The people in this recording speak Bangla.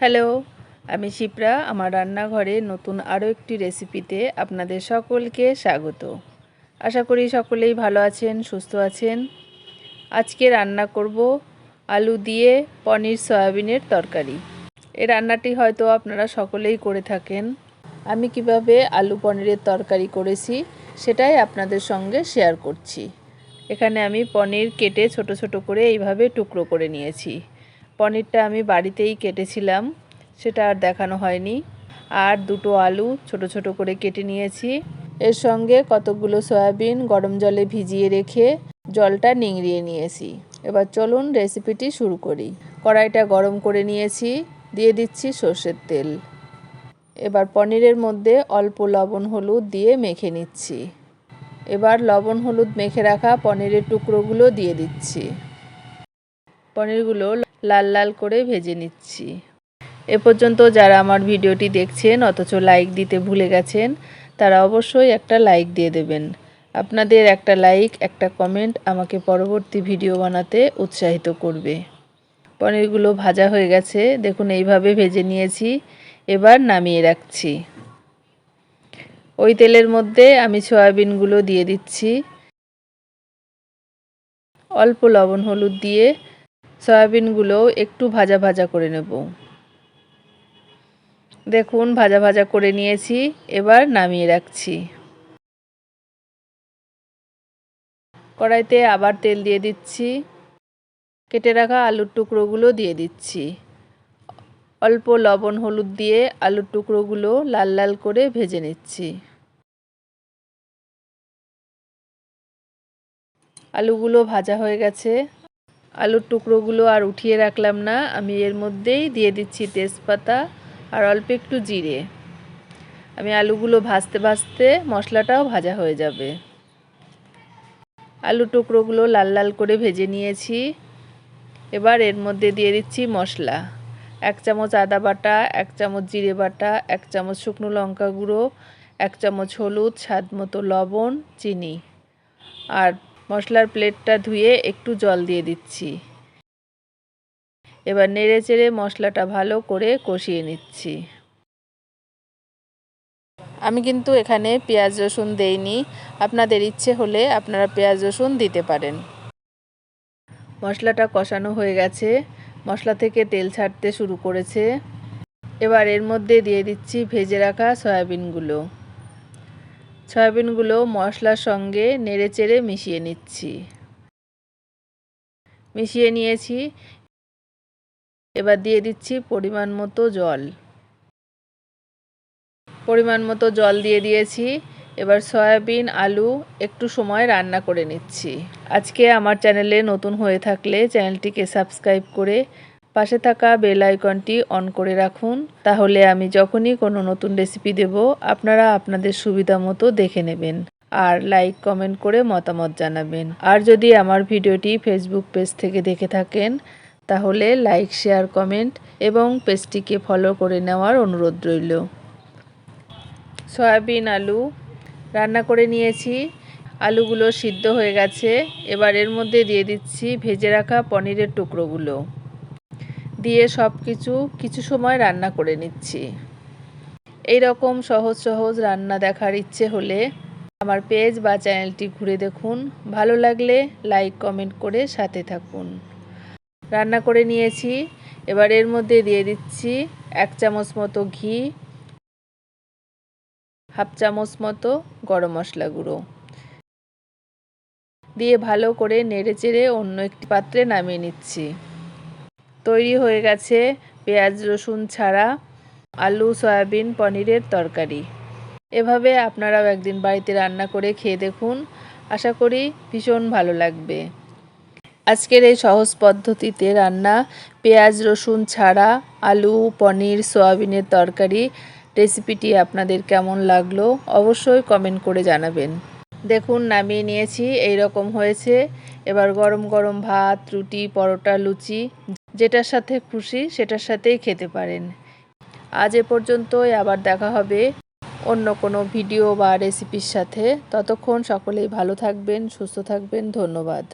হ্যালো, আমি শিপ্রা। আমার রান্নাঘরে নতুন আরও একটি রেসিপিতে আপনাদের সকলকে স্বাগত। আশা করি সকলেই ভালো আছেন, সুস্থ আছেন। আজকে রান্না করব আলু দিয়ে পনির সয়াবিনের তরকারি। এই রান্নাটি হয়তো আপনারা সকলেই করে থাকেন। আমি কীভাবে আলু পনিরের তরকারি করেছি সেটাই আপনাদের সঙ্গে শেয়ার করছি। এখানে আমি পনির কেটে ছোট ছোট করে এইভাবে টুকরো করে নিয়েছি। পনিরটা আমি বাড়িতেই কেটেছিলাম, সেটা আর দেখানো হয়নি। আর দুটো আলু ছোট ছোট করে কেটে নিয়েছি। এর সঙ্গে কতগুলো সয়াবিন গরম জলে ভিজিয়ে রেখে জলটা নিংড়িয়ে নিয়েছি। এবার চলুন রেসিপিটি শুরু করি। কড়াইটা গরম করে নিয়েছি, দিয়ে দিচ্ছি সর্ষের তেল। এবার পনিরের মধ্যে অল্প লবণ হলুদ দিয়ে মেখে নিচ্ছি। এবার লবণ হলুদ মেখে রাখা পনিরের টুকরোগুলো দিয়ে দিচ্ছি। পনিরগুলো লাল লাল করে ভেজে নিচ্ছি। এ পর্যন্ত যারা আমার ভিডিওটি দেখছেন, অথচ লাইক দিতে ভুলে গেছেন, তারা অবশ্যই একটা লাইক দিয়ে দেবেন। আপনাদের একটা লাইক একটা কমেন্ট আমাকে পরবর্তী ভিডিও বানাতে উৎসাহিত করবে। পনিরগুলো ভাজা হয়ে গেছে, দেখুন এইভাবে ভেজে নিয়েছি, এবার নামিয়ে রাখছি। ওই তেলের মধ্যে আমি সয়াবিনগুলো দিয়ে দিচ্ছি। অল্প লবণ হলুদ দিয়ে সয়াবিনগুলো একটু ভাজা ভাজা করে নেব। দেখুন, ভাজা ভাজা করে নিয়েছি, এবার নামিয়ে রাখছি। কড়াইতে আবার তেল দিয়ে দিচ্ছি। কেটে রাখা আলুর টুকরোগুলো দিয়ে দিচ্ছি। অল্প লবণ, হলুদ দিয়ে আলুর টুকরোগুলো লাল লাল করে ভেজে নিচ্ছি। আলুগুলো ভাজা হয়ে গেছে। আলুর টুকরোগুলো আর উঠিয়ে রাখলাম না। আমি এর মধ্যেই দিয়ে দিচ্ছি তেজপাতা আর অল্প একটু জিরে। আমি আলুগুলো ভাজতে ভাজতে মশলাটাও ভাজা হয়ে যাবে। আলু টুকরোগুলো লাল লাল করে ভেজে নিয়েছি। এবার এর মধ্যে দিয়ে দিচ্ছি মশলা। এক চামচ আদা বাটা, এক চামচ জিরে বাটা, এক চামচ শুকনো লঙ্কা গুঁড়ো, এক চামচ হলুদ, স্বাদ মতো লবণ, চিনি আর মশলার প্লেটটা ধুয়ে একটু জল দিয়ে দিচ্ছি। এবার নেড়ে চেড়ে মশলাটা ভালো করে কষিয়ে নিচ্ছি। আমি কিন্তু এখানে পেঁয়াজ রসুন দেইনি। আপনাদের ইচ্ছে হলে আপনারা পেঁয়াজ রসুন দিতে পারেন। মশলাটা কষানো হয়ে গেছে। মশলা থেকে তেল ছাড়তে শুরু করেছে। এবার এর মধ্যে দিয়ে দিচ্ছি ভেজে রাখা সয়াবিনগুলো। সয়াবিনগুলো মশলার সঙ্গে নেড়ে চেড়ে মিশিয়ে নিচ্ছি। মিশিয়ে নিয়েছি। এবার দিয়ে দিচ্ছি পরিমাণ মতো জল। পরিমাণ মতো জল দিয়ে দিয়েছি। এবার সয়াবিন, আলু একটু সময় রান্না করে নিচ্ছি। আজকে আমার চ্যানেলে নতুন হয়ে থাকলে চ্যানেলটিকে সাবস্ক্রাইব করে পাশে থাকা বেল আইকনটি অন করে রাখুন, তাহলে আমি যখনই কোনো নতুন রেসিপি দেব, আপনারা আপনাদের সুবিধা মতো দেখে নেবেন আর লাইক, কমেন্ট করে মতামত জানাবেন। আর যদি আমার ভিডিওটি ফেসবুক পেজ থেকে দেখে থাকেন, তাহলে লাইক, শেয়ার, কমেন্ট এবং পেজটিকে ফলো করে নেওয়ার অনুরোধ রইল। সয়াবিন আলু রান্না করে নিয়েছি। আলুগুলো সিদ্ধ হয়ে গেছে। এবার এর মধ্যে দিয়ে দিচ্ছি ভেজে রাখা পনিরের টুকরোগুলো। দিয়ে সব কিছু কিছু সময় রান্না করে নিচ্ছি। এই রকম সহজ সহজ রান্না দেখার ইচ্ছে হলে আমার পেজ বা চ্যানেলটি ঘুরে দেখুন। ভালো লাগলে লাইক, কমেন্ট করে সাথে থাকুন। রান্না করে নিয়েছি। এবার এর মধ্যে দিয়ে দিচ্ছি এক চামচ মতো ঘি, হাফ চামচ মতো গরম মশলা গুঁড়ো। দিয়ে ভালো করে নেড়ে চেড়ে অন্য একটি পাত্রে নামিয়ে নিচ্ছি। তৈরি হয়ে গেছে পেঁয়াজ, রসুন ছাড়া আলু, সয়াবিন, পনিরের তরকারি। এভাবে আপনারাও একদিন বাড়িতে রান্না করে খেয়ে দেখুন। আশা করি ভীষণ ভালো লাগবে। আজকের এই সহজ পদ্ধতিতে রান্না পেঁয়াজ, রসুন ছাড়া আলু, পনির, সয়াবিনের তরকারি রেসিপিটি আপনাদের কেমন লাগল অবশ্যই কমেন্ট করে জানাবেন। দেখুন, নামিয়ে নিয়েছি এই রকম হয়েছে। এবার গরম গরম ভাত, রুটি, পরোটা, লুচি যেটার সাথে খুশি সেটার সাথেই খেতে পারেন। আজ এ পর্যন্তই, আবার দেখা হবে অন্য কোনো ভিডিও বা রেসিপির সাথে। ততক্ষণ সকলেই ভালো থাকবেন, সুস্থ থাকবেন। ধন্যবাদ।